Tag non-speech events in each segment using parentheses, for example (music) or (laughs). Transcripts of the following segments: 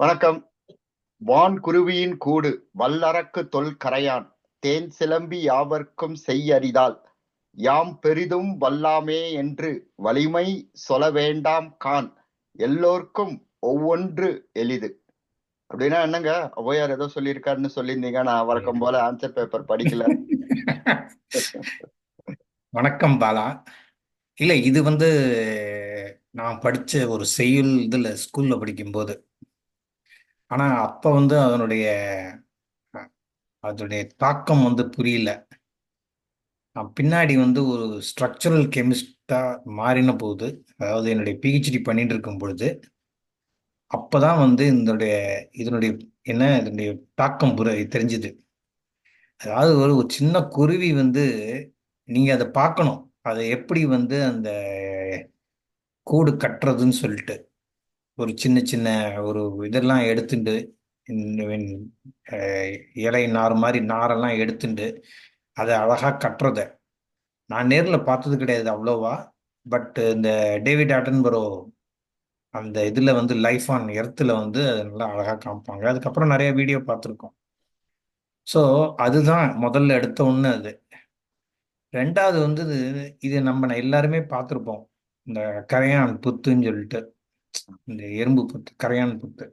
வணக்கம். வான் குருவியின் கூடு வல்லரக்கு தொல் கரையான் தேன் சிலம்பி யாவர்க்கும் செய்யறிதால் யாம் பெரிதும் வல்லாமே என்று வலிமை சொல வேண்டாம் கான் எல்லோர்க்கும் ஒவ்வொன்று எளிது. அப்படின்னா என்னங்க? ஔவையார் ஏதோ சொல்லியிருக்காருன்னு சொல்லியிருந்தீங்க. நான் வழக்கம் போல ஆன்சர் பேப்பர் படிக்கல. (laughs) வணக்கம் பாலா. இல்லை இது வந்து நான் படித்த ஒரு செய்யுள் இதில் ஸ்கூலில் படிக்கும்போது ஆனால் அப்போ வந்து அதனுடைய அதனுடைய தாக்கம் வந்து புரியல. நான் பின்னாடி வந்து ஒரு ஸ்ட்ரக்சரல் கெமிஸ்டாக மாறின போது அதாவது என்னுடைய பிஹெச்டி பண்ணிட்டு இருக்கும் பொழுது அப்போ தான் வந்து இதனுடைய இதனுடைய என்ன இதனுடைய தாக்கம் புர தெரிஞ்சுது. அதாவது ஒரு ஒரு சின்ன குருவி வந்து நீங்கள் அதை பார்க்கணும். அதை எப்படி வந்து அந்த கூடு கட்டுறதுன்னு சொல்லிட்டு. ஒரு சின்ன சின்ன ஒரு இதெல்லாம் எடுத்துட்டு இலை நார் மாதிரி நாரெல்லாம் எடுத்துட்டு அதை அழகாக கட்டுறத. நான் நேரில் பார்த்தது கிடையாது அவ்வளோவா பட் இந்த டேவிட் ஆட்டன்பரோ அந்த இதில் வந்து லைஃப் ஆன் எர்த்தில் வந்து அது நல்லா அழகாக காமிப்பாங்க. அதுக்கப்புறம் நிறைய வீடியோ பார்த்துருக்கோம். ஸோ அதுதான் முதல்ல எடுத்த ஒன்று அது. ரெண்டாவது வந்து இது நம்ம எல்லாருமே பார்த்துருப்போம். இந்த கரையான் புத்துன்னு சொல்லிட்டு. இந்த எறும்பு புத்து கரையான் புத்து.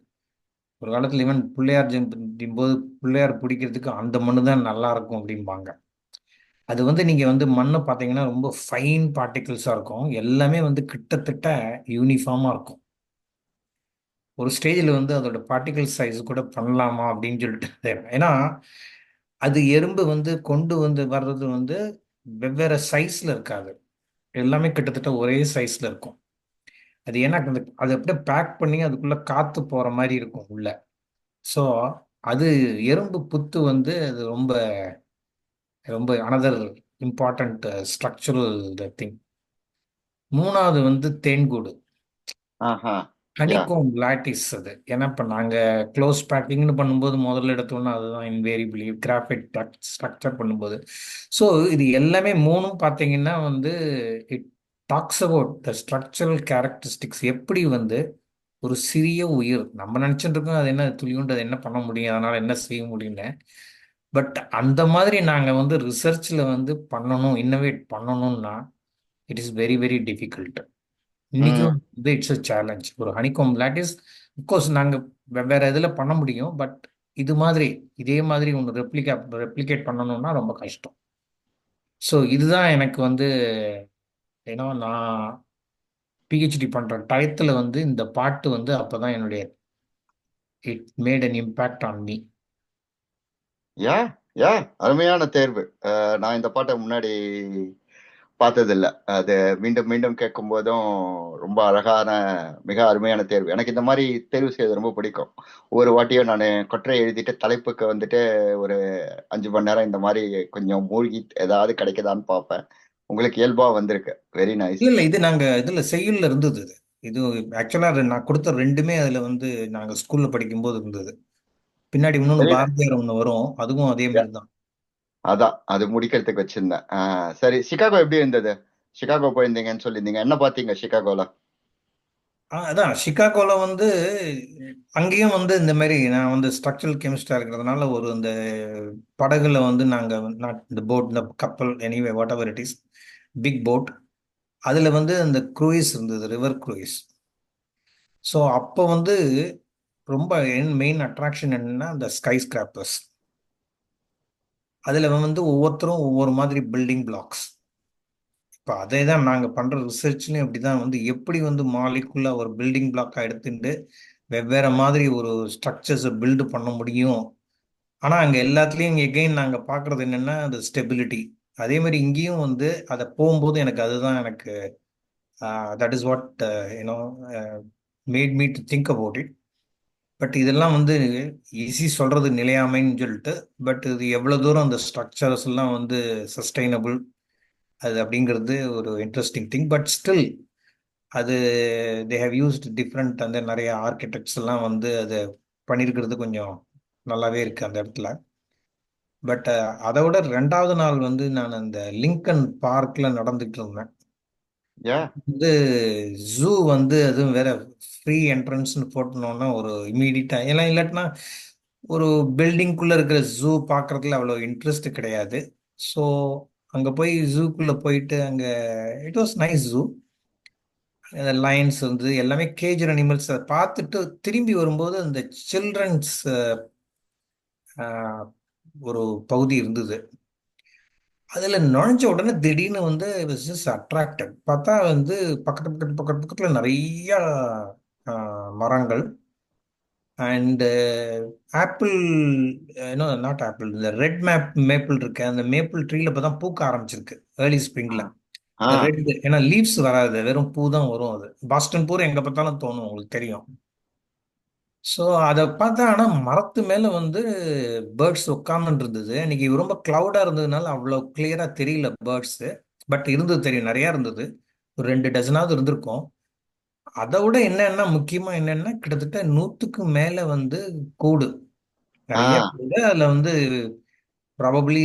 ஒரு காலத்தில் இவன் பிள்ளையார் ஜெயந்தி போது பிள்ளையார் பிடிக்கிறதுக்கு அந்த மண்ணு தான் நல்லா இருக்கும் அப்படிம்பாங்க. அது வந்து நீங்கள் வந்து மண்ணை பார்த்தீங்கன்னா ரொம்ப ஃபைன் பார்ட்டிகிள்ஸாக இருக்கும். எல்லாமே வந்து கிட்டத்தட்ட யூனிஃபார்மாக இருக்கும். ஒரு ஸ்டேஜில் வந்து அதோட பார்ட்டிகல் சைஸ் கூட பண்ணலாமா அப்படின்னு சொல்லிட்டு (laughs) ஏன்னா அது எறும்பு வந்து கொண்டு வந்து வர்றது வந்து வெவ்வேறு சைஸில் இருக்காது. எல்லாமே கிட்டத்தட்ட ஒரே சைஸில் இருக்கும். அது ஏன்னா அந்த அது அப்படியே பேக் பண்ணி அதுக்குள்ளே காற்று போகிற மாதிரி இருக்கும் உள்ள. ஸோ அது எறும்பு புத்து வந்து அது ரொம்ப ரொம்ப அனதர் இம்பார்ட்டண்ட் ஸ்ட்ரக்சரல் திங் மூணாவது வந்து தேன்கூடு. ஹனிகோம் லாட்டிஸ் அது. ஏன்னா இப்போ நாங்கள் க்ளோஸ் பேக்கிங்னு பண்ணும்போது முதல்ல எடுத்தோம்னா அதுதான் இன்வேரிபிளி கிராஃபிக் ஸ்ட்ரக்சர் பண்ணும்போது. ஸோ இது எல்லாமே மூணும் பார்த்தீங்கன்னா வந்து it talks about the structural characteristics எப்படி வந்து ஒரு சிறிய உயிர் நம்ம நினச்சிட்டு இருக்கோம் அது என்ன துளியுண்டு அது என்ன பண்ண முடியும் அதனால் என்ன செய்ய முடியும்னு. பட் அந்த மாதிரி நாங்கள் வந்து ரிசர்ச்சில் வந்து பண்ணணும் இன்னோவேட் பண்ணணும்னா it is very very difficult இன்னைக்கும் வந்து இட்ஸ் அ சேலஞ்ச் ஒரு ஹனிகோம் லாட்டிஸ் அப்கோர்ஸ் நாங்கள் வெவ்வேறு இதில் பண்ண முடியும் பட் இது மாதிரி இதே மாதிரி ஒன்று ரெப்ளிகா ரெப்ளிகேட் பண்ணணும்னா ரொம்ப கஷ்டம். ஸோ இதுதான் எனக்கு வந்து ஏன்னா நான் பிஹெச்டி பண்ணுற டயத்தில் வந்து இந்த பாட்டு வந்து அப்போ தான் என்னுடைய it made an impact on me yeah yeah அருமையான தேர்வு. நான் இந்த பாட்டை முன்னாடி பார்த்ததில்ல. அது மீண்டும் மீண்டும் கேட்கும் போதும் ரொம்ப அழகான மிக அருமையான தேர்வு. எனக்கு இந்த மாதிரி தேர்வு செய்வது ரொம்ப பிடிக்கும். ஒவ்வொரு வாட்டியும் நான் கொற்றை எழுதிட்டு தலைப்புக்கு வந்துட்டு ஒரு அஞ்சு மணி நேரம் இந்த மாதிரி கொஞ்சம் மூழ்கி ஏதாவது கிடைக்குதான்னு பார்ப்பேன். உங்களுக்கு இயல்பா வந்திருக்கு. வெரி நைஸ் இல்ல இது நாங்க இதுல செய்யுள்ல இருந்தது இது. ஆக்சுவலா நான் கொடுத்த ரெண்டுமே அதுல வந்து நாங்க ஸ்கூல்ல படிக்கும் போது இருந்தது. பின்னாடி இன்னொன்னு பாரதியார் ஒண்ணு வரும். அதுவும் அதே மாதிரி தான். அதான் அது முடிக்கிறதுக்கு வச்சிருந்தேன். சரி சிகாகோ எப்படி இருந்தது? சிகாகோ போயிருந்தீங்கன்னு சொல்லியிருந்தீங்க. என்ன பாத்தீங்க சிகாகோல? அதான் சிகாகோல வந்து அங்கேயும் வந்து இந்த மாதிரி நான் வந்து ஸ்ட்ரக்சரல் கெமிஸ்டா இருக்கிறதுனால ஒரு இந்த படகுல வந்து நாங்க இந்த போட் இந்த கப்பல் anyway whatever it is big boat அதில் வந்து அந்த க்ரூயிஸ் இருந்தது ரிவர் க்ரூயிஸ் ஸோ அப்போ வந்து ரொம்ப மெயின் அட்ராக்ஷன் என்னன்னா அந்த ஸ்கை ஸ்கிராப்பர்ஸ் அதில் வந்து ஒவ்வொருத்தரும் ஒவ்வொரு மாதிரி பில்டிங் பிளாக்ஸ் இப்போ அதே தான் நாங்கள் பண்ணுற ரிசர்ச்லையும் அப்படி தான் வந்து எப்படி வந்து மாலிக்குள்ள ஒரு பில்டிங் பிளாக்காக எடுத்துட்டு வெவ்வேறு மாதிரி ஒரு ஸ்ட்ரக்சர்ஸை பில்டு பண்ண முடியும். ஆனால் அங்கே எல்லாத்துலேயும் எகெயின் நாங்கள் பார்க்குறது என்னென்னா அந்த ஸ்டெபிலிட்டி அதே மாதிரி இங்கேயும் வந்து அதை போகும்போது எனக்கு அதுதான் எனக்கு that is what you know made me to think about it but இதெல்லாம் வந்து ஈஸி சொல்கிறது நிலையாமைன்னு சொல்லிட்டு பட் இது எவ்வளோ தூரம் அந்த ஸ்ட்ரக்சர்ஸ் எல்லாம் வந்து சஸ்டைனபிள் அது அப்படிங்கிறது ஒரு இன்ட்ரெஸ்டிங் திங் பட் ஸ்டில் அது தே ஹவ் யூஸ்ட் டிஃப்ரெண்ட் அந்த நிறைய ஆர்கிடெக்ட்ஸ் எல்லாம் வந்து அது பண்ணியிருக்கிறது கொஞ்சம் நல்லாவே இருக்குது அந்த இடத்துல. பட் அதை விட ரெண்டாவது நாள் வந்து நான் அந்த லிங்கன் பார்க்கில் நடந்துட்டு இருந்தேன். வந்து ஜூ வந்து அதுவும் வேற ஃப்ரீ என்ட்ரன்ஸ்னு போட்டணும்னா ஒரு இமீடியட்டா எல்லாம் இல்லாட்டினா ஒரு பில்டிங்குள்ள இருக்கிற ஜூ பார்க்கறதுல அவ்வளோ இன்ட்ரெஸ்ட் கிடையாது. ஸோ அங்கே போய் ஜூக்குள்ள போயிட்டு அங்கே it was nice zoo lions வந்து எல்லாமே கேஜர் அனிமல்ஸ் அதை பார்த்துட்டு திரும்பி வரும்போது அந்த சில்ட்ரன்ஸ் ஒரு பகுதி இருந்தது. அதில் நுழைஞ்ச உடனே திடீர்னு வந்து ஜஸ்ட் அட்ராக்டட் பார்த்தா வந்து பக்கத்து பக்கத்து பக்கத்து பக்கத்தில் நிறைய மரங்கள். அண்டு ஆப்பிள் இன்னும் நாட் ஆப்பிள் இந்த ரெட் மேப் மேப்பிள் இருக்கு. அந்த மேப்பிள் ட்ரீல இப்போ தான் பூக்க ஆரம்பிச்சிருக்கு. ஏர்லி இந்த ரெட் ஏன்னா லீவ்ஸ் வராது. வெறும் பூ தான் வரும் அது. பாஸ்டன் பூர் எங்க பார்த்தாலும் தோணும் உங்களுக்கு தெரியும். ஸோ அதை பார்த்தா ஆனால் மரத்து மேலே வந்து பேர்ட்ஸ் உட்கார்ந்துட்டு இருந்தது இன்னைக்கு ரொம்ப க்ளவுடாக இருந்ததுனால அவ்வளோ கிளியராக தெரியல பேர்ட்ஸு. பட் இருந்தது தெரியும். நிறையா இருந்தது. ஒரு ரெண்டு டஜனாவது இருந்திருக்கும். அதை விட என்னன்னா முக்கியமாக என்னன்னா கிட்டத்தட்ட நூற்றுக்கு மேலே வந்து கூடு. நிறைய கூடு. அதில் வந்து ப்ராபப்ளி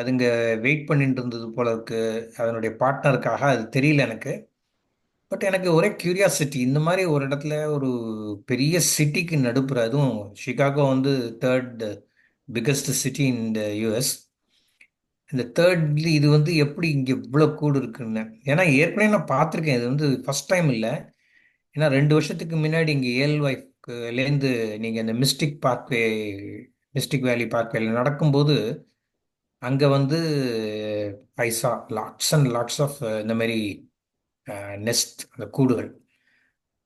அதுங்க வெயிட் பண்ணிட்டு இருந்தது போல இருக்கு அதனுடைய பார்ட்னருக்காக அது தெரியல எனக்கு. பட் எனக்கு ஒரே கியூரியாசிட்டி இந்த மாதிரி ஒரு இடத்துல ஒரு பெரிய சிட்டிக்கு நடுப்புற அதுவும் சிகாகோ வந்து third biggest city in the US இந்த தேர்ட்லி இது வந்து எப்படி இங்கே இவ்வளோ கூடு இருக்குன்னு. ஏன்னா ஏற்கனவே நான் பார்த்துருக்கேன். இது வந்து ஃபஸ்ட் டைம் இல்லை. ஏன்னா ரெண்டு வருஷத்துக்கு முன்னாடி இங்கே ஏல் ஒய்ஃப்லேருந்து நீங்கள் இந்த மிஸ்டிக் பார்க்வே மிஸ்டிக் வேலி பார்க்வேல நடக்கும்போது அங்கே வந்து ஐசா லாட்ஸ் அண்ட் லாட்ஸ் ஆஃப் இந்த மாதிரி நெஸ்ட் அந்த கூடுகள்.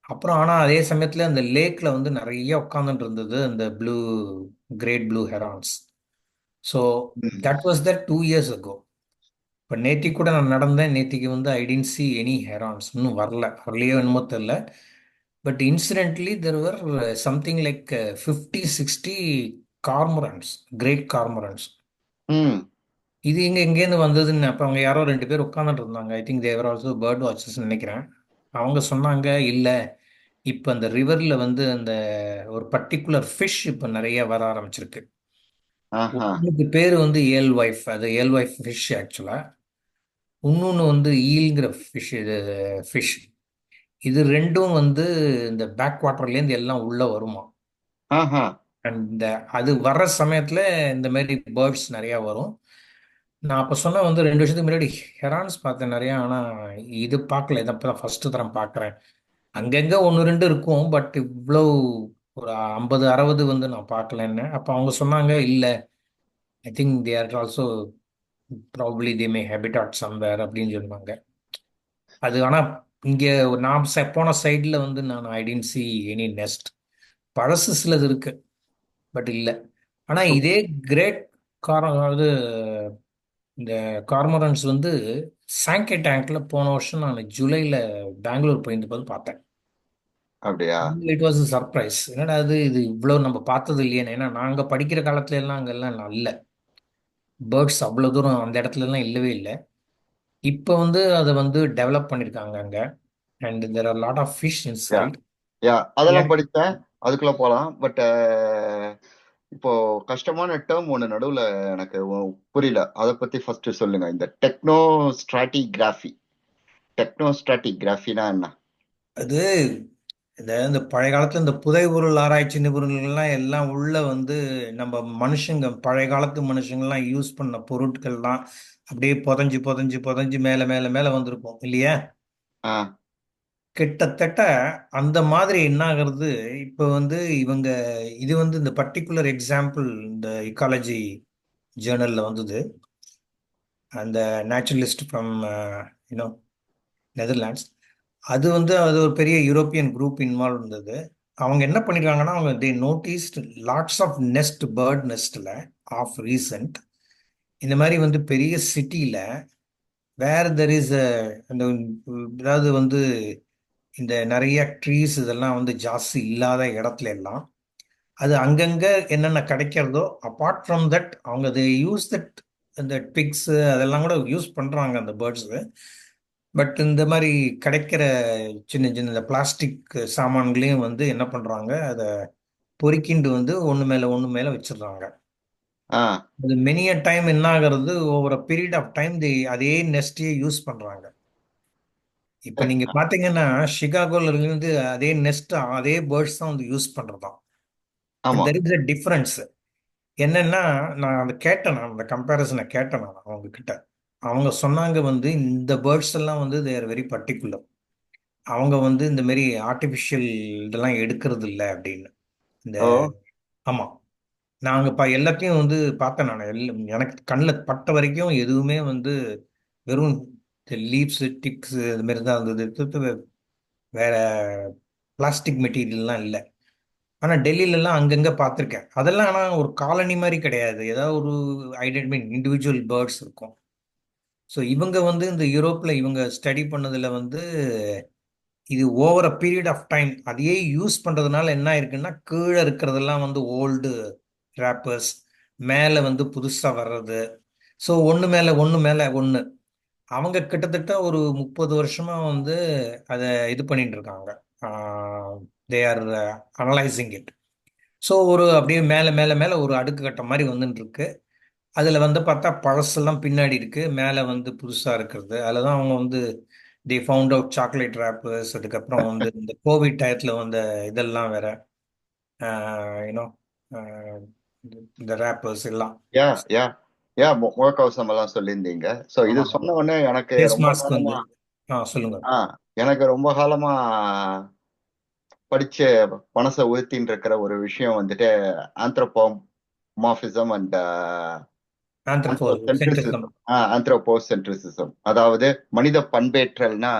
அப்புறம் ஆனால் அதே சமயத்தில் அந்த லேக்கில் வந்து நிறைய உட்காந்துட்டு இருந்தது அந்த blue great blue herons so. That was that two years ago இப்போ நேத்திக்கு கூட நான் நடந்தேன். நேத்திக்கு வந்து I didn't see any herons இன்னும் வரல. வரலையோ என்னமோ தெரில but incidentally there were something like fifty sixty cormorants great cormorants இது இங்கே எங்கேருந்து வந்ததுன்னு அப்போ அவங்க யாரோ ரெண்டு பேர் உட்காந்துட்டு இருந்தாங்க I think they were also bird watches நினைக்கிறேன். அவங்க சொன்னாங்க இல்லை இப்போ அந்த ரிவரில் வந்து அந்த ஒரு பர்டிகுலர் ஃபிஷ் இப்போ நிறைய வர ஆரம்பிச்சிருக்கு. ஒன்றுக்கு பேர் வந்து ஏல் ஒய்ஃப் அது ஏல் ஒய்ஃப் ஃபிஷ் ஆக்சுவலாக இன்னொன்று வந்து ஈல்ங்கிற ஃபிஷ் இது ஃபிஷ் இது ரெண்டும் வந்து இந்த பேக் வாட்டர்லேருந்து எல்லாம் உள்ளே வருமா? அந்த அது வர்ற சமயத்தில் இந்த மாதிரி பேர்ட்ஸ் நிறையா வரும். நான் அப்போ சொன்ன வந்து ரெண்டு வருஷத்துக்கு முன்னாடி ஹெரான்ஸ் பார்த்தேன் நிறையா. ஆனால் இது பார்க்கல. இதை இப்போ தான் ஃபஸ்ட்டு தரம் பார்க்குறேன். அங்கங்கே ஒன்று ரெண்டு இருக்கும். பட் இவ்வளோ ஒரு ஐம்பது அறுபது வந்து நான் பார்க்கலன்னு அப்போ அவங்க சொன்னாங்க இல்லை. I think they are also probably they may habitat somewhere அப்படின்னு சொன்னாங்க. அது ஆனால் இங்கே நான் போன சைடில் வந்து நான் I didn't see any nest பழசு சிலது இருக்கு. பட் இல்லை. ஆனால் இதே கிரேட் கார் அதாவது இந்த கார்மரன்ஸ் வந்து சாங்கே டேங்க்ல போன வருஷம் நான் ஜூலைல பெங்களூர் போயிருந்தபோது பார்த்தேன். அப்படியா? இட் வாஸ் சர்ப்ரைஸ் என்னடா அது இது இவ்வளோ நம்ம பார்த்தது இல்லையேன்னு. ஏன்னா நாங்கள் படிக்கிற காலத்துல எல்லாம் அங்கெல்லாம் நல்ல பேர்ட்ஸ் அவ்வளோ தூரம் அந்த இடத்துல எல்லாம் இல்லவே இல்லை. இப்போ வந்து அதை வந்து டெவலப் பண்ணியிருக்காங்க அங்கே. And there are lot of fish inside yeah அதெல்லாம் படித்தேன். அதுக்குள்ள போலாம். பட் இப்போ கஷ்டமான டேர்ம் ஒன்று நடுவுல எனக்கு புரியல. அதை பத்தி ஃபர்ஸ்ட் சொல்லுங்க. இந்த டெக்னோ ஸ்ட்ராட்டிகிராஃபி டெக்னோ ஸ்ட்ராட்டிகிராஃபினா என்ன? அது இந்த இந்த பழைய காலத்துல இந்த புதைபொருள் ஆராய்ச்சி நிபுணர்கள்லாம் எல்லாம் உள்ள வந்து நம்ம மனுஷங்க பழைய காலத்து மனுஷங்கள்லாம் யூஸ் பண்ண பொருட்கள்லாம் அப்படியே புதைஞ்சு புதைஞ்சு புதைஞ்சு மேல மேல மேல வந்திருக்கும். இல்லையா? ஆ. கிட்டத்தட்ட அந்த மாதிரி என்ன ஆகுறது இப்போ வந்து இவங்க இது வந்து இந்த பர்டிகுலர் எக்ஸாம்பிள் இந்த இக்காலஜி ஜேர்னலில் வந்தது. அந்த நேச்சுரலிஸ்ட் ஃப்ரம் யூனோ நெதர்லாண்ட்ஸ் அது வந்து அது ஒரு பெரிய யூரோப்பியன் குரூப் இன்வால்வ் இருந்தது. அவங்க என்ன பண்ணிருக்காங்கன்னா அவங்க they noticed lots of nest bird நெஸ்ட்டில் of recent இந்த மாதிரி வந்து பெரிய சிட்டியில் வேர் தெர் இஸ் அந்த அதாவது வந்து இந்த நிறைய ட்ரீஸ் இதெல்லாம் வந்து ஜாஸ்தி இல்லாத இடத்துல எல்லாம் அது அங்கங்க என்னென்ன கிடைக்கிறதோ அப்பார்ட் ஃப்ரம் தட் அவங்க அதை யூஸ் தட் இந்த பிக்ஸ் அதெல்லாம் கூட யூஸ் பண்றாங்க அந்த பேர்ட்ஸு பட் இந்த மாதிரி கிடைக்கிற சின்ன சின்ன இந்த பிளாஸ்டிக் சாமான்களையும் வந்து என்ன பண்றாங்க அதை பொறுக்கிண்டு வந்து ஒன்று மேல ஒன்று மேல வச்சிடுறாங்க. அது மெனிய டைம் என்ன ஆகுறது over period of time the அதே நெஸ்டையே யூஸ் பண்றாங்க. இப்ப நீங்க பாத்தீங்கன்னா சிகாகோல இருந்து அதே நெஸ்ட் அதே பேர்ட்ஸ் தான் வந்து யூஸ் பண்றதாம். ஆமா. தெர் இஸ் டிஃபரன்ஸ் என்னன்னா நான் அந்த கேட்டேன் நான் அந்த கம்பேரிசனை கேட்டேன் நான் அவங்க கிட்ட அவங்க சொன்னாங்க வந்து இந்த பேர்ட்ஸ் எல்லாம் வந்து தேர் வெரி பர்டிகுலர் அவங்க வந்து இந்த மாதிரி ஆர்டிஃபிஷியல் இதெல்லாம் எடுக்கிறது இல்லை அப்படின்னு. இந்த ஓ. ஆமா. நாங்க ப எல்லாத்தையும் வந்து பார்த்தேன் நான். எல்லாம் எனக்கு கண்ணில் பட்ட வரைக்கும் எதுவுமே வந்து வெறும் லீவ்ஸ் டிக்ஸ் இது மாதிரி தான் இருந்தது. வேறு வேற பிளாஸ்டிக் மெட்டீரியல்லாம் இல்லை. ஆனால் டெல்லியிலலாம் அங்கங்கே பார்த்துருக்கேன். அதெல்லாம் ஆனால் ஒரு காலனி மாதிரி கிடையாது. ஏதாவது ஒரு I didn't mean individual birds இருக்கும். ஸோ இவங்க வந்து இந்த யூரோப்பில் இவங்க ஸ்டடி பண்ணதில் வந்து இது over a period of time அதையே யூஸ் பண்ணுறதுனால என்ன ஆயிருக்குன்னா கீழே இருக்கிறதெல்லாம் வந்து ஓல்டு ரேப்பர்ஸ் மேலே வந்து புதுசாக வர்றது. ஸோ ஒன்று மேலே ஒன்று மேலே ஒன்று அவங்க கிட்டத்தட்ட ஒரு முப்பது வருஷமா வந்து அதை இது பண்ணிட்டு இருக்காங்க they are analysing it so ஒரு அப்படியே மேலே மேலே மேலே ஒரு அடுக்கு கட்ட மாதிரி வந்துட்டு இருக்கு அதில் வந்து பார்த்தா பழசெல்லாம் பின்னாடி இருக்கு. மேலே வந்து புதுசாக இருக்கிறது. அதில் தான் அவங்க வந்து they found out chocolate wrappers அதுக்கப்புறம் வந்து இந்த கோவிட் டயத்தில் வந்த இதெல்லாம் வேற. யூனோ இந்த ரேப்பர்ஸ் எல்லாம். யா முகக்கவசம் எல்லாம் சொல்லியிருந்தீங்க. சோ இது சொன்ன உடனே எனக்கு சொல்லுங்க. எனக்கு ரொம்ப காலமா படிச்ச மனசை உறுத்தின்னு இருக்கிற ஒரு விஷயம் வந்துட்டு ஆந்த்ரோபோமார்பிசம் அண்ட் ஆந்த்ரோபோ ஆந்த்ரோசென்ட்ரிசிசம் ஆந்த்ரோபோசென்ட்ரிசிசம் அதாவது மனித பண்பேற்றல்னா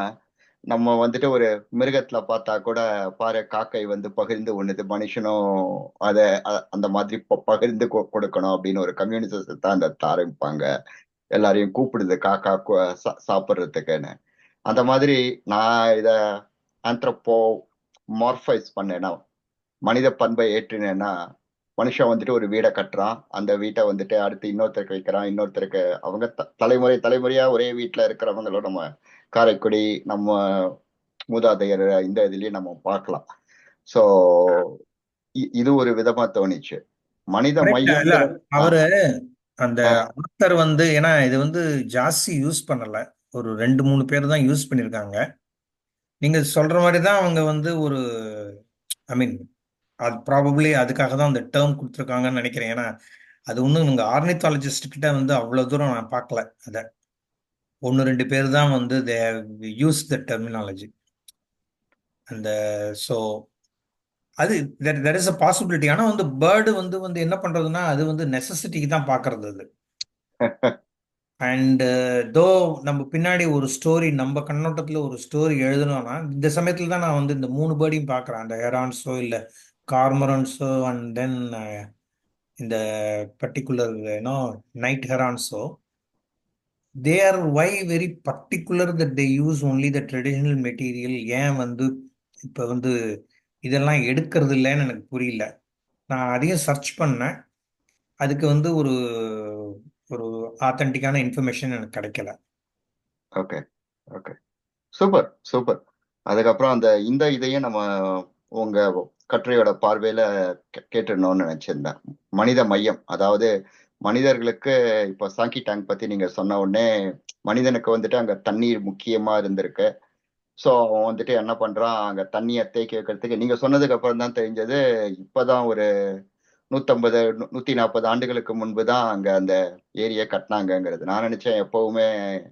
நம்ம வந்துட்டு ஒரு மிருகத்துல பார்த்தா கூட பாரு காக்கை வந்து பகிர்ந்து ஒண்ணுது மனுஷனும் அத அந்த மாதிரி பகிர்ந்து கொ- கொடுக்கணும் அப்படின்னு ஒரு கம்யூனிசத்தை தான் அந்த ஆரம்பிப்பாங்க எல்லாரையும் கூப்பிடுது காக்கா கு- சாப்பிடுறதுக்குன்னு. அந்த மாதிரி நான் இத ஆந்த்ரப்போ மார்ஃபைஸ் பண்ணேன்னா மனித பண்பை ஏற்றினேன்னா மனுஷன் வந்துட்டு ஒரு வீடை கட்டுறான். அந்த வீட்டை வந்துட்டு அடுத்து இன்னொருத்தருக்கு வைக்கிறான். இன்னொருத்தருக்கு அவங்க த- தலைமுறை தலைமுறையா ஒரே வீட்டுல இருக்கிறவங்களோட நம்ம காரைக்குடி நம்ம மூதாதையர் இந்த இதுலயும் நம்ம பார்க்கலாம். சோ இது ஒரு விதமா தோணிச்சு. மனித ஆ, அவரு அந்த ஆத்தர் வந்து ஏன்னா இது வந்து ஜாஸ்தி யூஸ் பண்ணல. ஒரு ரெண்டு மூணு பேர் தான் யூஸ் பண்ணியிருக்காங்க நீங்க சொல்ற மாதிரி தான் அவங்க வந்து ஒரு ஐ மீன் அது ப்ராபப்ளி அதுக்காக தான் அந்த டேர்ம் கொடுத்துருக்காங்கன்னு நினைக்கிறேன். ஏன்னா அது ஒன்றும் நீங்க ஆர்னித்தாலஜிஸ்ட் கிட்ட வந்து அவ்வளவு தூரம் நான் பார்க்கல. அதை ஒன்று ரெண்டு பேர் தான் வந்து தே யூஸ் த டெர்மினாலஜி அந்த ஸோ அது தெர் இஸ் அ பாசிபிலிட்டி ஆனால் வந்து பேர்டு வந்து வந்து என்ன பண்றதுன்னா அது வந்து நெசசிட்டிக்கு தான் பார்க்கறது அது. (laughs) அண்ட் தோ நம்ம பின்னாடி ஒரு ஸ்டோரி நம்ம கண்ணோட்டத்தில் ஒரு ஸ்டோரி எழுதணும்னா இந்த சமயத்தில் தான் நான் வந்து இந்த மூணு பேர்டையும் பார்க்குறேன் அந்த ஹெரான்ஸோ இல்லை கார்மரன்ஸோ அண்ட் தென் இந்த பர்டிகுலர் ஏன்னோ night ஹெரான்ஸோ they are why very particular that they use only the traditional material ஏன் வந்து இப்போ வந்து இதெல்லாம் எடுக்கிறது இல்லைன்னு எனக்கு புரியல. நான் அதையும் சர்ச் பண்ணேன். அதுக்கு வந்து ஒரு ஒரு ஆத்தென்டிக்கான இன்ஃபர்மேஷன் எனக்கு கிடைக்கல. ஓகே ஓகே சூப்பர் சூப்பர் அதுக்கப்புறம் அந்த இந்த இதையும் நம்ம உங்க கட்டுரையோட பார்வையில கே- கேட்டுடணும்னு நினைச்சிருந்தேன். மனித மையம் அதாவது மனிதர்களுக்கு இப்போ சாங்கி டேங்க் பத்தி நீங்க சொன்ன உடனே மனிதனுக்கு வந்துட்டு அங்க தண்ணீர் முக்கியமா இருந்திருக்கு. ஸோ அவன் வந்துட்டு என்ன பண்றான்? அங்க தண்ணியை தேக்கி வைக்கிறதுக்கு நீங்க சொன்னதுக்கு அப்புறம் தான் தெரிஞ்சது இப்பதான் ஒரு நூத்தம்பது நூத்தி நாற்பது ஆண்டுகளுக்கு முன்பு தான் அங்க அந்த ஏரியை கட்டினாங்கங்கிறது. நான் நினைச்சேன் எப்பவுமே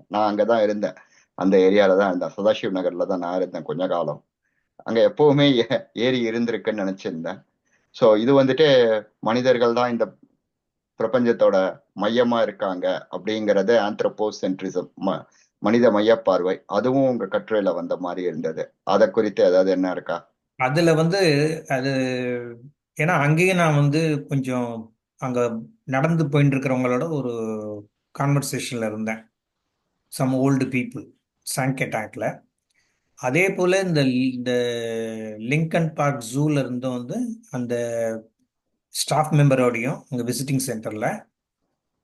நான் அங்கதான் இருந்தேன். அந்த ஏரியால தான் இருந்தேன். சதாசிவ் நகர்ல தான் நான் இருந்தேன் கொஞ்ச காலம். அங்க எப்பவுமே ஏ- ஏரி இருந்திருக்குன்னு நினைச்சிருந்தேன். ஸோ இது வந்துட்டு மனிதர்கள் தான் இந்த பிரபஞ்சத்தோட மையமா இருக்காங்க அப்படிங்கறது ஆந்த்ரோபோசென்ட்ரிசம் மனித மைய பார்வை அதுவும் உங்க கட்டுரையில வந்த மாதிரி இருந்தது. அதை குறித்து ஏதாவது என்ன இருக்கா? அதுல வந்து அது ஏன்னா அங்கேயும் நான் வந்து கொஞ்சம் அங்க நடந்து போயிட்டு இருக்கிறவங்களோட ஒரு கான்வர்சேஷன்ல இருந்தேன். சம் ஓல்டு பீப்புள் சாங்கே டேங்க்ல அதே போல இந்த இந்த லிங்கன் பார்க் ஜூல இருந்தும் வந்து அந்த ஸ்டாஃப் மெம்பரோடையும் உங்கள் விசிட்டிங் சென்டரில்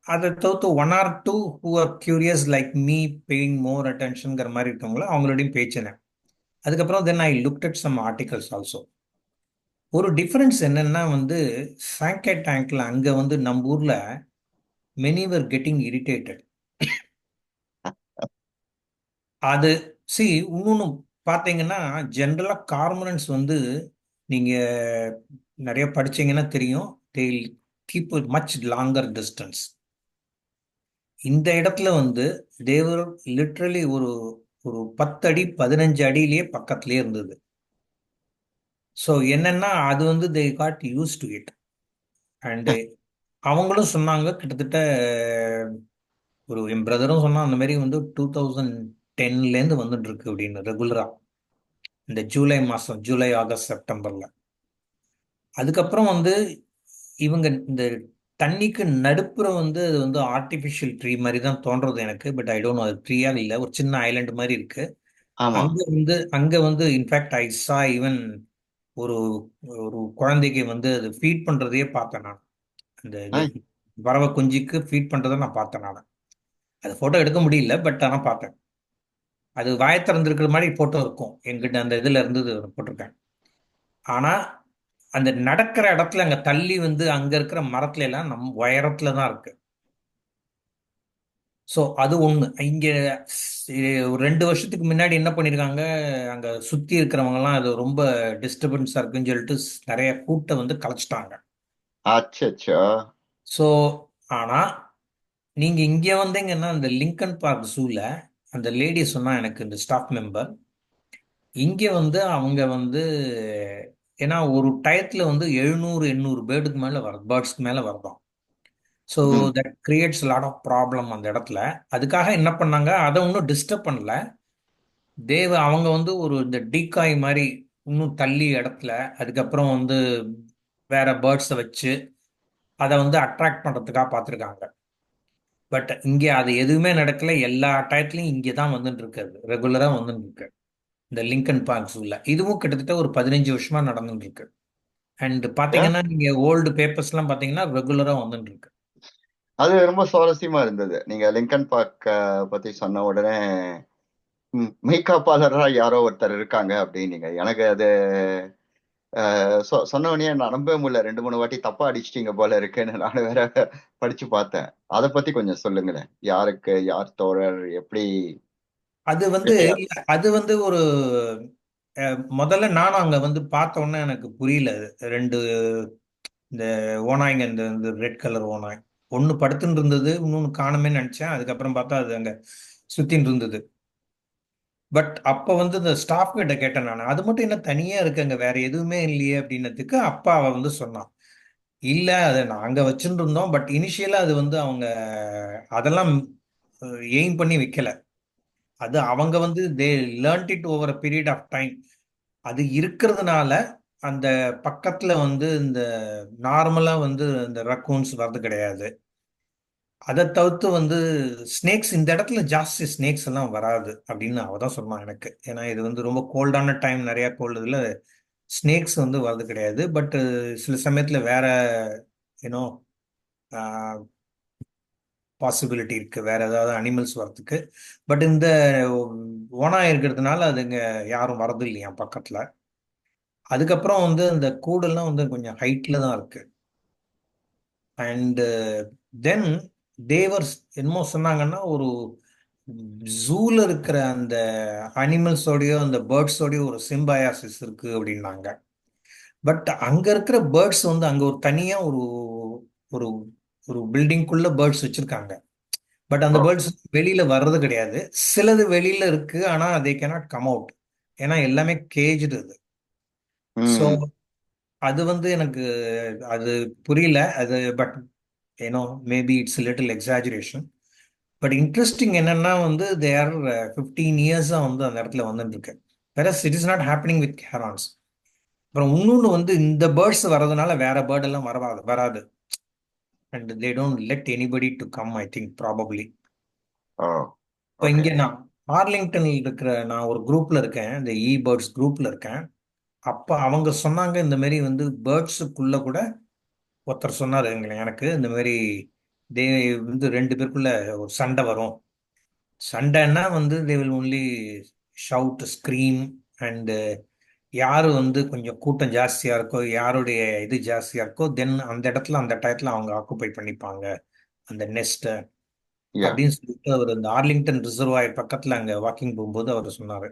அதை தவிர்த்து one or two who are curious like me paying more அட்டென்ஷனுங்கிற மாதிரி இருக்கவங்கள அவங்களோடையும் பேச்சினேன். அதுக்கப்புறம் then I look at some articles also ஒரு டிஃப்ரென்ஸ் என்னென்னா வந்து சாங்கே டேங்கில் அங்கே வந்து நம்ம ஊர்ல மெனி வர் கெட்டிங் இரிட்டேட்டட் அது சி இன்னொன்று பார்த்தீங்கன்னா ஜென்ரலாக கார்மரன்ஸ் வந்து நீங்கள் நிறைய படிச்சீங்கன்னா தெரியும். They keep much longer distance இந்த இடத்துல வந்து தேவர் லிட்ரலி ஒரு ஒரு பத்து அடி பதினஞ்சு அடியிலேயே பக்கத்துலேயே இருந்தது. ஸோ என்னன்னா அது வந்து they got used to it and அவங்களும் சொன்னாங்க கிட்டத்தட்ட ஒரு என் பிரதரும் சொன்னா அந்த மாதிரி வந்து டூ தௌசண்ட் டென்லேருந்து வந்துட்டு இருக்கு அப்படின்னு ரெகுலராக இந்த ஜூலை மாதம் ஜூலை ஆகஸ்ட் செப்டம்பரில். அதுக்கப்புறம் வந்து இவங்க இந்த தண்ணிக்கு நடுப்புற வந்து அது வந்து ஆர்டிஃபிஷியல் ட்ரீ மாதிரி தான் தோன்றது எனக்கு பட் ஐ டோன்ட் அது ட்ரீயா இல்லை. ஒரு சின்ன ஐலாண்ட் மாதிரி இருக்கு. அங்க வந்து அங்க வந்து இன்ஃபேக்ட் ஐ சா ஈவன் ஒரு ஒரு குழந்தைக்கு வந்து அது ஃபீட் பண்றதையே பார்த்தேன் நான். அந்த பறவை குஞ்சுக்கு ஃபீட் பண்றதை நான் பார்த்தேன் நான். அது போட்டோ எடுக்க முடியல பட் ஆனால் பார்த்தேன். அது வாயை திறந்திருக்கிற மாதிரி போட்டோ இருக்கும். எங்கிட்ட அந்த இதுல இருந்தது போட்டிருக்கேன். ஆனா அந்த நடக்கிற இடத்துல அங்க தள்ளி வந்து அங்க இருக்கிற மரத்துல எல்லாம் நம் உயரத்துல தான் இருக்கு. ஸோ அது ஒண்ணு. இங்க ஒரு ரெண்டு வருஷத்துக்கு முன்னாடி என்ன பண்ணிருக்காங்க? அங்க சுத்தி இருக்கிறவங்க எல்லாம் அது ரொம்ப டிஸ்டர்பன்ஸா இருக்குன்னு சொல்லிட்டு நிறைய கூட்டை வந்து கலைச்சிட்டாங்க. அச்சச்சோ. ஸோ ஆனா நீங்க இங்க வந்தீங்கன்னா அந்த லிங்கன் பார்க் ஜூல அந்த லேடி சொன்னா எனக்கு இந்த ஸ்டாஃப் மெம்பர் இங்க வந்து அவங்க வந்து ஏன்னா ஒரு டயத்துல வந்து எழுநூறு எண்ணூறு பேர்டுக்கு மேல வரும் பேர்ட்ஸ்க்கு மேல வருதாம் so that creates lot of problem அந்த இடத்துல. அதுக்காக என்ன பண்ணாங்க? அதை ஒன்றும் டிஸ்டர்ப் பண்ணல. தேவ அவங்க வந்து ஒரு இந்த டீகாய் மாதிரி இன்னும் தள்ளி இடத்துல அதுக்கப்புறம் வந்து வேற பேர்ட்ஸை வச்சு அதை வந்து அட்ராக்ட் பண்றதுக்காக பார்த்துருக்காங்க. பட் இங்கே அது எதுவுமே நடக்கல. எல்லா டயத்துலையும் இங்கே தான் வந்துட்டு இருக்காது ரெகுலராக வந்துட்டு இருக்கு இந்த லிங்கன் பார்க் ஜூல இதுவும் கிட்டத்தட்ட ஒரு பதினஞ்சு வருஷமா நடந்துட்டு இருக்கு அண்ட்? பாத்தீங்கன்னா நீங்க ஓல்டு பேப்பர்ஸ்லாம் பாத்தீங்கன்னா ரெகுலரா வந்துட்டு இருக்கு அது ரொம்ப சுவாரஸ்யமா இருந்தது. நீங்க லிங்கன் பார்க் பத்தி சொன்ன உடனே மெய்காப்பாளரா யாரோ ஒருத்தர் இருக்காங்க அப்படின்னீங்க. எனக்கு அது சொன்ன உடனே நம்பவே முடியல. ரெண்டு மூணு வாட்டி தப்பா அடிச்சிட்டீங்க போல இருக்குன்னு நான் வேற படிச்சு பார்த்தேன். அதை பத்தி கொஞ்சம் சொல்லுங்களேன். யாருக்கு யார் தோழர் எப்படி அது வந்து அது வந்து ஒரு முதல்ல நானும் அங்க வந்து பார்த்த உடனே எனக்கு புரியல. அது. ரெண்டு இந்த ஓநாய்ங்க இந்த இந்த ரெட் கலர் ஓநாய். ஒன்னு படுத்துன்னு இருந்தது இன்னொன்னு காணுமே நினைச்சேன். அதுக்கப்புறம் பார்த்தா அது அங்க சுத்தின்னு இருந்தது. பட் அப்ப வந்து இந்த ஸ்டாஃப் கிட்ட கேட்டேன் நான். அது மட்டும் என்ன தனியா இருக்கு அங்க வேற எதுவுமே இல்லையே அப்படின்னதுக்கு அப்பா அவ வந்து சொன்னான். இல்ல அதை நாங்க வச்சுட்டு இருந்தோம். பட் இனிஷியலா அது வந்து அவங்க அதெல்லாம் எய்ம் பண்ணி வைக்கல. அது அவங்க வந்து they learnt it over a period of time அது இருக்கிறதுனால அந்த பக்கத்தில் வந்து இந்த நார்மலாக வந்து இந்த ரக்கூன்ஸ் வர்றது கிடையாது. அதை தவிர்த்து வந்து ஸ்னேக்ஸ் இந்த இடத்துல ஜாஸ்தி ஸ்னேக்ஸ் எல்லாம் வராது அப்படின்னு அவ தான் சொன்னான் எனக்கு. ஏன்னா இது வந்து ரொம்ப கோல்டான டைம் நிறையா கோல்டு இதில் ஸ்னேக்ஸ் வந்து வர்றது கிடையாது. பட் சில சமயத்தில் வேற யூனோ பாசிபிலிட்டி இருக்குது வேற ஏதாவது அனிமல்ஸ் வரத்துக்கு பட் இந்த ஓனாக இருக்கிறதுனால அதுங்க யாரும் வரது இல்லையா பக்கத்தில். அதுக்கப்புறம் வந்து இந்த கூடெல்லாம் வந்து கொஞ்சம் ஹைட்டில் தான் இருக்குது அண்ட் தென் தேவர்ஸ் என்னமோ சொன்னாங்கன்னா ஒரு ஜூல இருக்கிற அந்த அனிமல்ஸோடையோ அந்த பேர்ட்ஸோடையோ ஒரு சிம்பயாசிஸ் இருக்கு அப்படின்னாங்க. பட் அங்க இருக்கிற பேர்ட்ஸ் வந்து அங்க ஒரு தனியா ஒரு ஒரு ஒரு பில்டிங்குள்ள பேர்ட்ஸ் வச்சிருக்காங்க. பட் அந்த பேர்ட்ஸ் வெளியில வர்றது கிடையாது. சிலது வெளியில இருக்கு ஆனா தே cannot கம் அவுட் ஏன்னா எல்லாமே கேஜ்டு அது. ஸோ அது வந்து எனக்கு அது புரியல. அது but ஏன்னோ maybe it's little exaggeration but interesting என்னன்னா வந்து தேர் ஃபிஃப்டீன் இயர்ஸாக வந்து அந்த இடத்துல வந்துட்டு இருக்கு வேற it is not happening with herons அப்புறம் இன்னொன்று வந்து இந்த பேர்ட்ஸ் வர்றதுனால வேற பேர்ட் எல்லாம் வராது வராது. And they don't let anybody to come I think probably இப்போ இங்கே நான் ஆர்லிங்டனில் இருக்கிற நான் ஒரு குரூப்ல இருக்கேன் இந்த இ பேர்ட்ஸ் குரூப்ல இருக்கேன். அப்போ அவங்க சொன்னாங்க இந்த மாதிரி வந்து பேர்ட்ஸுக்குள்ள கூட ஒருத்தர் சொன்னார் எனக்கு. இந்த மாதிரி தே வந்து ரெண்டு பேருக்குள்ள ஒரு சண்டை வரும். சண்டைன்னா வந்து they will only shout scream and யார் வந்து கொஞ்சம் கூட்டம் ஜாஸ்தியாக இருக்கோ யாருடைய இது ஜாஸ்தியாக இருக்கோ தென் அந்த இடத்துல அந்த டயத்தில் அவங்க ஆக்குப்பை பண்ணிப்பாங்க. அந்த நெஸ்ட்டை அப்படின்னு சொல்லிட்டு அவர் இந்த ஆர்லிங்டன் ரிசர்வாயர் பக்கத்துல அங்க வாக்கிங் போகும்போது அவர் சொன்னாரு.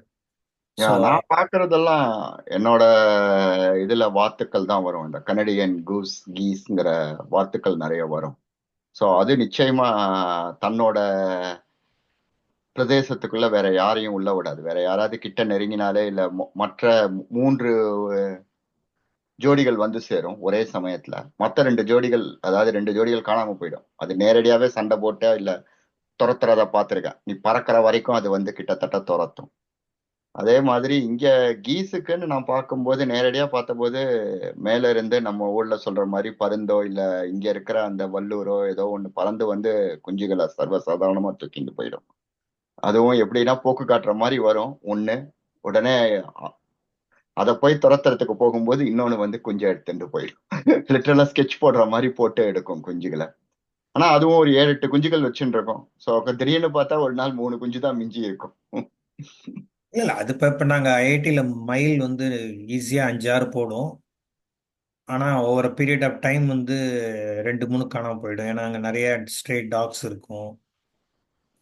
நான் பார்க்கறதெல்லாம் என்னோட இதுல வாத்துக்கள் தான் வரும். இந்த கனடியன் கூஸ் கீஸ்ங்கிற வாத்துக்கள் நிறைய வரும். ஸோ அது நிச்சயமா தன்னோட பிரதேசத்துக்குள்ள வேற யாரையும் உள்ள விடாது. வேற யாராவது கிட்ட நெருங்கினாலே இல்ல மற்ற மூன்று ஜோடிகள் வந்து சேரும் ஒரே சமயத்துல. மற்ற ரெண்டு ஜோடிகள் அதாவது ரெண்டு ஜோடிகள் காணாம போயிடும். அது நேரடியாவே சண்டை போட்டா இல்ல துரத்துறத பார்த்துருக்கேன் நீ பறக்கிற வரைக்கும் அது வந்து கிட்டத்தட்ட துரத்தும். அதே மாதிரி இங்க கீஸுக்குன்னு நான் பார்க்கும்போது நேரடியா பார்த்தபோது மேல இருந்து நம்ம ஊர்ல சொல்ற மாதிரி பருந்தோ இல்ல இங்க இருக்கிற அந்த வல்லூரோ ஏதோ ஒண்ணு பறந்து வந்து குஞ்சுகளை சர்வசாதாரணமா தூக்கிட்டு போயிடும். அதுவும் எப்படின்னா போக்கு காட்டுற மாதிரி வரும். ஒண்ணு உடனே அதை போய் துரத்துறதுக்கு போகும்போது இன்னொன்னு வந்து குஞ்சு எடுத்துட்டு போயிடும். (laughs) லிட்டரலா ஸ்கெட்ச் போடுற மாதிரி போட்டு எடுக்கும் குஞ்சுகளை. ஆனா அதுவும் ஒரு ஏழு எட்டு குஞ்சுகள் வச்சுட்டு இருக்கும் ஸோ திடீர்னு பார்த்தா ஒரு நாள் மூணு குஞ்சு தான் மிஞ்சி இருக்கும். (laughs) இல்ல இல்ல. அது இப்போ இப்போ நாங்கள் ஐஐடியில் மைல் வந்து ஈஸியாக அஞ்சாறு போடும். ஆனால் ஓவர் பீரியட் ஆஃப் டைம் வந்து ரெண்டு மூணு காணாம போயிடும். ஏன்னா அங்கே நிறைய ஸ்ட்ரேட் டாக்ஸ் இருக்கும்.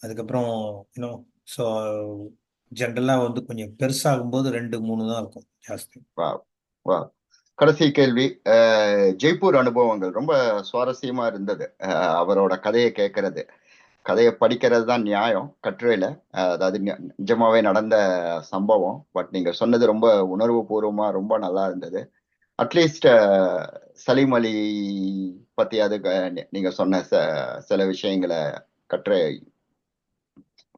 அதுக்கப்புறம் இன்னும் ஸோ ஜென்ரலாக வந்து கொஞ்சம் பெருசாகும்போது ரெண்டு மூணு தான் இருக்கும் ஜாஸ்தி. வா வா கடைசி கேள்வி. ஜெய்ப்பூர் அனுபவங்கள். ரொம்ப சுவாரஸ்யமா இருந்தது. அவரோட கதையை கேட்கறது. கதையை படிக்கிறது தான் நியாயம் கட்டுரையில. அதாவது நிஜமாகவே நிஜமாவே நடந்த சம்பவம். பட் நீங்க சொன்னது ரொம்ப உணர்வு பூர்வமா ரொம்ப நல்லா இருந்தது. அட்லீஸ்ட் சலீம் அலி பத்தி அது நீங்க சொன்ன ச- சில விஷயங்களை கட்டுரை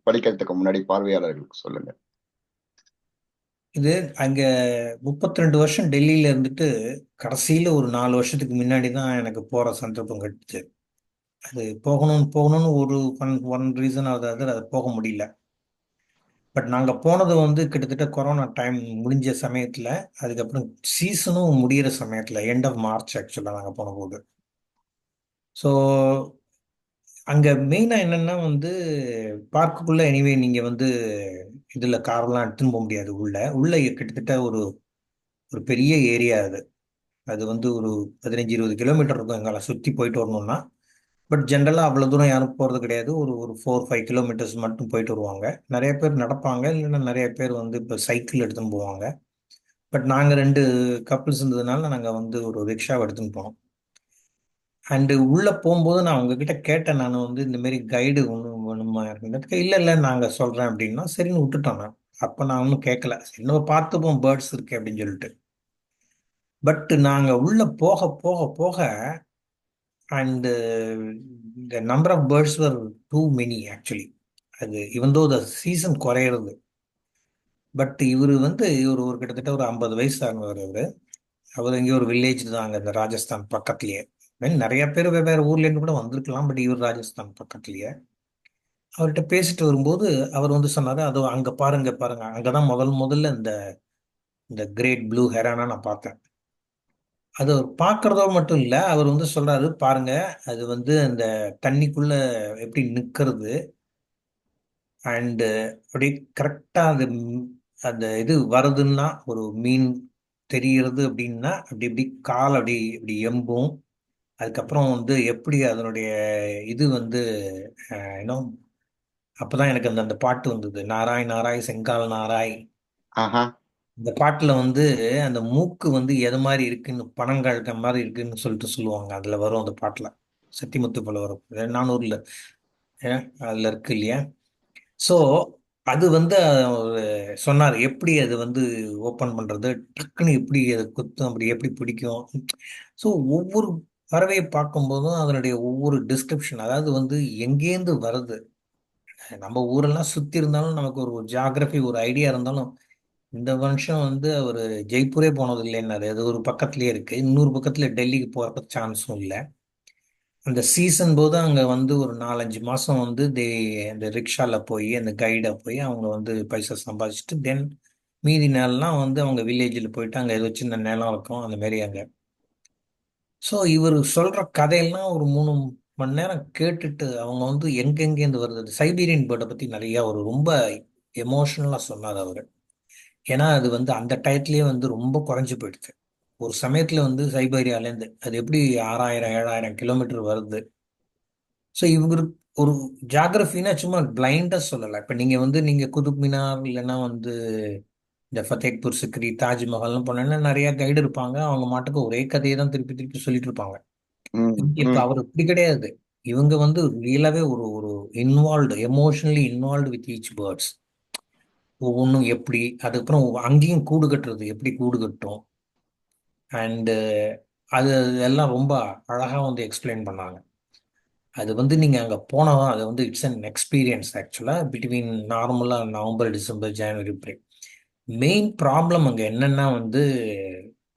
படிக்கிறதுக்கு முன்னாடி பார்வையாளர்களுக்கு சொல்லுங்க. இது அங்கே முப்பத்தி ரெண்டு வருஷம் டெல்லியில் இருந்துட்டு கடைசியில் ஒரு நாலு வருஷத்துக்கு முன்னாடி தான் எனக்கு போகிற சந்தர்ப்பம் கட்டுச்சு. அது போகணும்னு போகணும்னு ஒரு ஒன் ஒன் ரீசன் அதாவது அது போக முடியல. பட் நாங்கள் போனது வந்து கிட்டத்தட்ட கொரோனா டைம் முடிஞ்ச சமயத்தில் அதுக்கப்புறம் சீசனும் முடியிற சமயத்தில் எண்ட் ஆஃப் மார்ச் ஆக்சுவலாக நாங்கள் போன போது ஸோ அங்கே மெயினாக என்னென்னா வந்து பார்க்குக்குள்ளே எனிவே நீங்கள் வந்து இதில் காரெல்லாம் எடுத்துன்னு போக முடியாது. உள்ள உள்ளே கிட்டத்தட்ட ஒரு ஒரு பெரிய ஏரியா அது. அது வந்து ஒரு பதினஞ்சு இருபது கிலோமீட்டர் இருக்கும் எங்களை சுற்றி போயிட்டு வரணும்னா. பட் ஜென்ரலாக அவ்வளோ தூரம் யாரும் போகிறது கிடையாது. ஒரு ஒரு ஃபோர் ஃபைவ் கிலோமீட்டர்ஸ் மட்டும் போயிட்டு வருவாங்க. நிறைய பேர் நடப்பாங்க. இல்லைன்னா நிறைய பேர் வந்து இப்போ சைக்கிள் எடுத்துன்னு போவாங்க. பட் நாங்கள் ரெண்டு கப்புள்ஸ் இருந்ததுனால நாங்கள் வந்து ஒரு ரிக்ஷாவை எடுத்துன்னு போனோம். அண்டு உள்ளே போகும்போது நான் உங்ககிட்ட கேட்டேன். நான் வந்து இந்த மாதிரி கைடு ஒன்று வேணுமா இருக்குன்றதுக்கு இல்லை இல்லை நாங்கள் சொல்கிறேன் அப்படின்னா சரின்னு விட்டுட்டோம் நான். அப்போ நான் ஒன்றும் கேட்கல சரி நம்ம பார்த்துப்போம் பேர்ட்ஸ் இருக்கு அப்படின்னு சொல்லிட்டு. பட் நாங்கள் உள்ளே போக போக போக and the number of birds were too many actually அது இவந்தோ த சீசன் குறையிறது. பட் இவர் வந்து இவர் ஒரு கிட்டத்தட்ட ஒரு ஐம்பது வயசு ஆனவர் அவர். அவர் இங்கே ஒரு வில்லேஜ் தான் அங்கே இந்த ராஜஸ்தான் பக்கத்துலேயே Well, நிறைய பேர் வெவ்வேறு ஊர்லேருந்து கூட வந்திருக்கலாம். பட் இவர் ராஜஸ்தான் பக்கத்துலயே. அவர்கிட்ட பேசிட்டு வரும்போது அவர் வந்து சொன்னார் அது அங்கே பாருங்க பாருங்க. அங்கதான் முதல் முதல்ல இந்த இந்த கிரேட் ப்ளூ ஹெரானா நான் பார்த்தேன். அது அவர் பார்க்கறதோ மட்டும் இல்லை அவர் வந்து சொல்றாரு பாருங்க அது வந்து அந்த தண்ணிக்குள்ள எப்படி நிற்கிறது அண்டு அப்படி கரெக்டாக அது அந்த இது வருதுன்னா ஒரு மீன் தெரிகிறது அப்படின்னா அப்படி இப்படி கால் அப்படி இப்படி எம்பும். அதுக்கப்புறம் வந்து எப்படி அதனுடைய இது வந்து இன்னும் அப்பதான் எனக்கு அந்த அந்த பாட்டு வந்தது. நாராய் நாராய் செங்கால் நாராய். ஆஹா. இந்த பாட்டுல வந்து அந்த மூக்கு வந்து எது மாதிரி இருக்குன்னு பனங்கழுக்க மாதிரி இருக்குன்னு சொல்லிட்டு சொல்லுவாங்க. அதுல வரும் அந்த பாட்டுல. சத்திமுத்து போல வரும். நானூறுல அதுல இருக்கு இல்லையா? ஸோ அது வந்து சொன்னார். எப்படி அது வந்து ஓப்பன் பண்றது? டக்குன்னு எப்படி அது குத்தும்? அப்படி எப்படி பிடிக்கும்? ஸோ ஒவ்வொரு பறவையை பார்க்கும்போதும் அதனுடைய ஒவ்வொரு டிஸ்கிரிப்ஷன் அதாவது வந்து எங்கேருந்து வருது? நம்ம ஊரெல்லாம் சுற்றி இருந்தாலும் நமக்கு ஒரு ஜியாகிரபி ஒரு ஐடியா இருந்தாலும் இந்த வருஷம் வந்து அவர் ஜெய்ப்பூரே போனது இல்லைன்னாரு. அது ஒரு பக்கத்துலேயே இருக்குது இன்னொரு பக்கத்தில் டெல்லிக்கு போறதுக்கு சான்ஸும் இல்லை. அந்த சீசன் போது அங்கே வந்து ஒரு நாலஞ்சு மாதம் வந்து தே அந்த ரிக்ஷாவில் போய் அந்த கைடை போய் அவங்க வந்து பைசா சம்பாதிச்சுட்டு தென் மீதி நாள்லாம் வந்து அவங்க வில்லேஜில் போயிட்டு அங்கே ஏதோ சின்ன நிலம் இருக்கும் அந்த மாரி அங்கே ஸோ இவர் சொல்ற கதையெல்லாம் ஒரு மூணு மணி நேரம் கேட்டுட்டு அவங்க வந்து எங்கெங்கேருந்து வருது? சைபீரியன் பேர்டை பத்தி நிறைய ஒரு ரொம்ப எமோஷனலா சொன்னார் அவர். ஏன்னா அது வந்து அந்த டயத்துலயே வந்து ரொம்ப குறைஞ்சு போயிடுச்சு. ஒரு சமயத்துல வந்து சைபீரியாலேருந்து அது எப்படி ஆறாயிரம் ஏழாயிரம் கிலோமீட்டர் வருது? ஸோ இவர் ஒரு ஜாகிரஃபின்னா சும்மா பிளைண்டா சொல்லலை. இப்போ நீங்க வந்து நீங்க குதுப் மினார் இல்லைன்னா வந்து இந்த ஃபத்தேக்பூர் சிக்ரி தாஜ்மஹால்னு போனீங்கன்னா நிறைய கைடு இருப்பாங்க. அவங்க மாட்டுக்கு ஒரே கதையை தான் திருப்பி திருப்பி சொல்லிட்டு இருப்பாங்க. இப்ப அவர் இப்படி கிடையாது. இவங்க வந்து ரியலாவே ஒரு ஒரு involved emotionally involved with each birds ஒவ்வொன்றும் எப்படி அதுக்கப்புறம் அங்கேயும் கூடு கட்டுறது எப்படி கூடு கட்டும். அண்டு அது எல்லாம் ரொம்ப அழகா வந்து எக்ஸ்பிளைன் பண்ணாங்க. அது வந்து நீங்கள் அங்கே போனால் தான் அது வந்து இட்ஸ் அன் எக்ஸ்பீரியன்ஸ் ஆக்சுவலாக பிட்வீன் நார்மலாக நவம்பர் டிசம்பர் ஜனவரி பிரேக் மெயின் ப்ராப்ளம் அங்கே என்னன்னா வந்து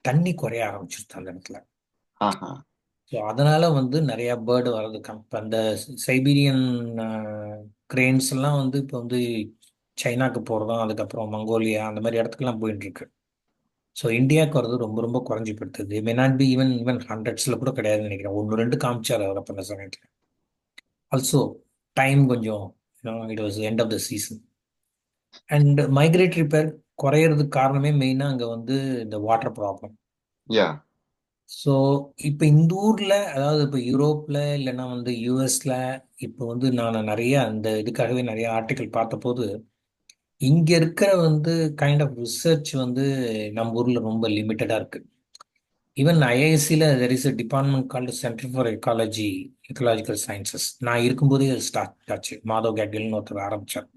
தண்ணி குறைய ஆரம்பிச்சிருச்சு அந்த இடத்துல. ஆஹா. ஸோ அதனால வந்து நிறைய பேர்டு வர்றதுக்கு இப்போ அந்த சைபீரியன் கிரெயின்ஸ் எல்லாம் வந்து இப்போ வந்து சைனாக்கு போகிறதும் அதுக்கப்புறம் மங்கோலியா அந்த மாதிரி இடத்துக்குலாம் போயிட்டு இருக்கு ஸோ இந்தியாவுக்கு வர்றது ரொம்ப ரொம்ப குறைஞ்சி படுத்துது may not be even even ஹண்ட்ரட்ஸில் கூட கிடையாதுன்னு நினைக்கிறேன். ஒன்று ரெண்டு காமிச்சார் அவர் அப்போ அந்த சமயத்தில். ஆல்சோ டைம் கொஞ்சம் it was end of the season and migratory bird குறையிறதுக்கு காரணமே மெயினாக அங்கே வந்து இந்த வாட்டர் ப்ராப்ளம் யா ஸோ இப்போ இந்த ஊரில் அதாவது இப்போ யூரோப்பில் இல்லைன்னா வந்து யூஎஸில் இப்போ வந்து நான் நிறைய அந்த இதுக்காகவே நிறைய ஆர்டிக்கல் பார்த்தபோது இங்கே இருக்கிற வந்து கைண்ட் ஆஃப் ரிசர்ச் வந்து நம்ம ஊரில் ரொம்ப லிமிட்டடாக இருக்குது even ஐஐசியில் there is a department called centre for ecology ecological sciences நான் இருக்கும்போதே அது ஸ்டார்ட் ஆச்சு. மாதவ் கேட்கில்னு ஒருத்தர் ஆரம்பித்தார்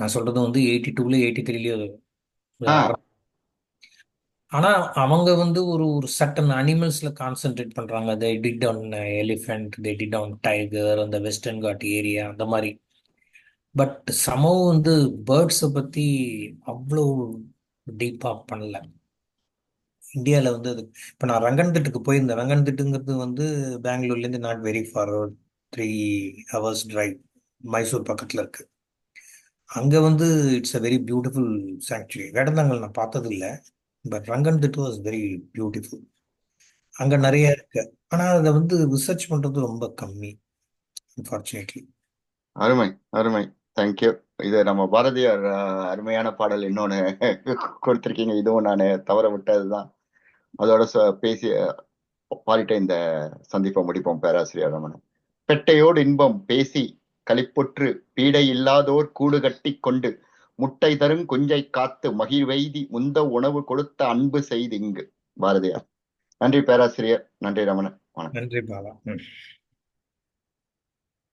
நான் சொல்கிறது வந்து எயிட்டி டூவில் எயிட்டி த்ரீலேயே ஆனா அவங்க வந்து ஒரு ஒரு சட்டன் அனிமல்ஸ்ல கான்சென்ட்ரேட் பண்றாங்க. They did on elephant they did on tiger அந்த வெஸ்டர்ன் காட் ஏரியா அந்த மாதிரி. பட் சமம் வந்து பேர்ட்ஸை பத்தி அவ்வளோ டீப்பா பண்ணல. இந்தியாவில் வந்து அது இப்போ நான் ரங்கன் திட்டுக்கு போயிருந்தேன் ரங்கன் திட்டுங்கிறது வந்து பெங்களூர்லேருந்து not very far three hours drive Mysore பக்கத்தில் இருக்கு. அங்கே வந்து it's a very beautiful sanctuary Vedanthangal நான் பார்த்ததில்ல பட் ரங்கன் திட்டு வாஸ் வெரி பியூட்டிஃபுல் அங்கே நிறைய இருக்கு. ஆனால் அதை வந்து ரிசர்ச் பண்ணுறது ரொம்ப கம்மி அன்ஃபார்ச்சுனேட்லி அருமை அருமை. தேங்க்யூ இது நம்ம பாரதியார் அருமையான பாடல் இன்னொன்று கொடுத்துருக்கீங்க. இதுவும் நான் தவற விட்டதுதான். அதோட ச- பேசி பாடிட்ட இந்த சந்திப்பை முடிப்போம். பேராசிரியர் ரமணன். பெட்டையோடு இன்பம் பேசி களிப்புற்று பீடை இல்லாதோர் கூடு கட்டி கொண்டு முட்டை தரும் குஞ்சை காத்து மகிழ்வெய்தி முந்த உணவு கொடுத்த அன்பு செய்து இங்கு பாரதியார். நன்றி பேராசிரியர். நன்றி ரமணன். நன்றி பாலா.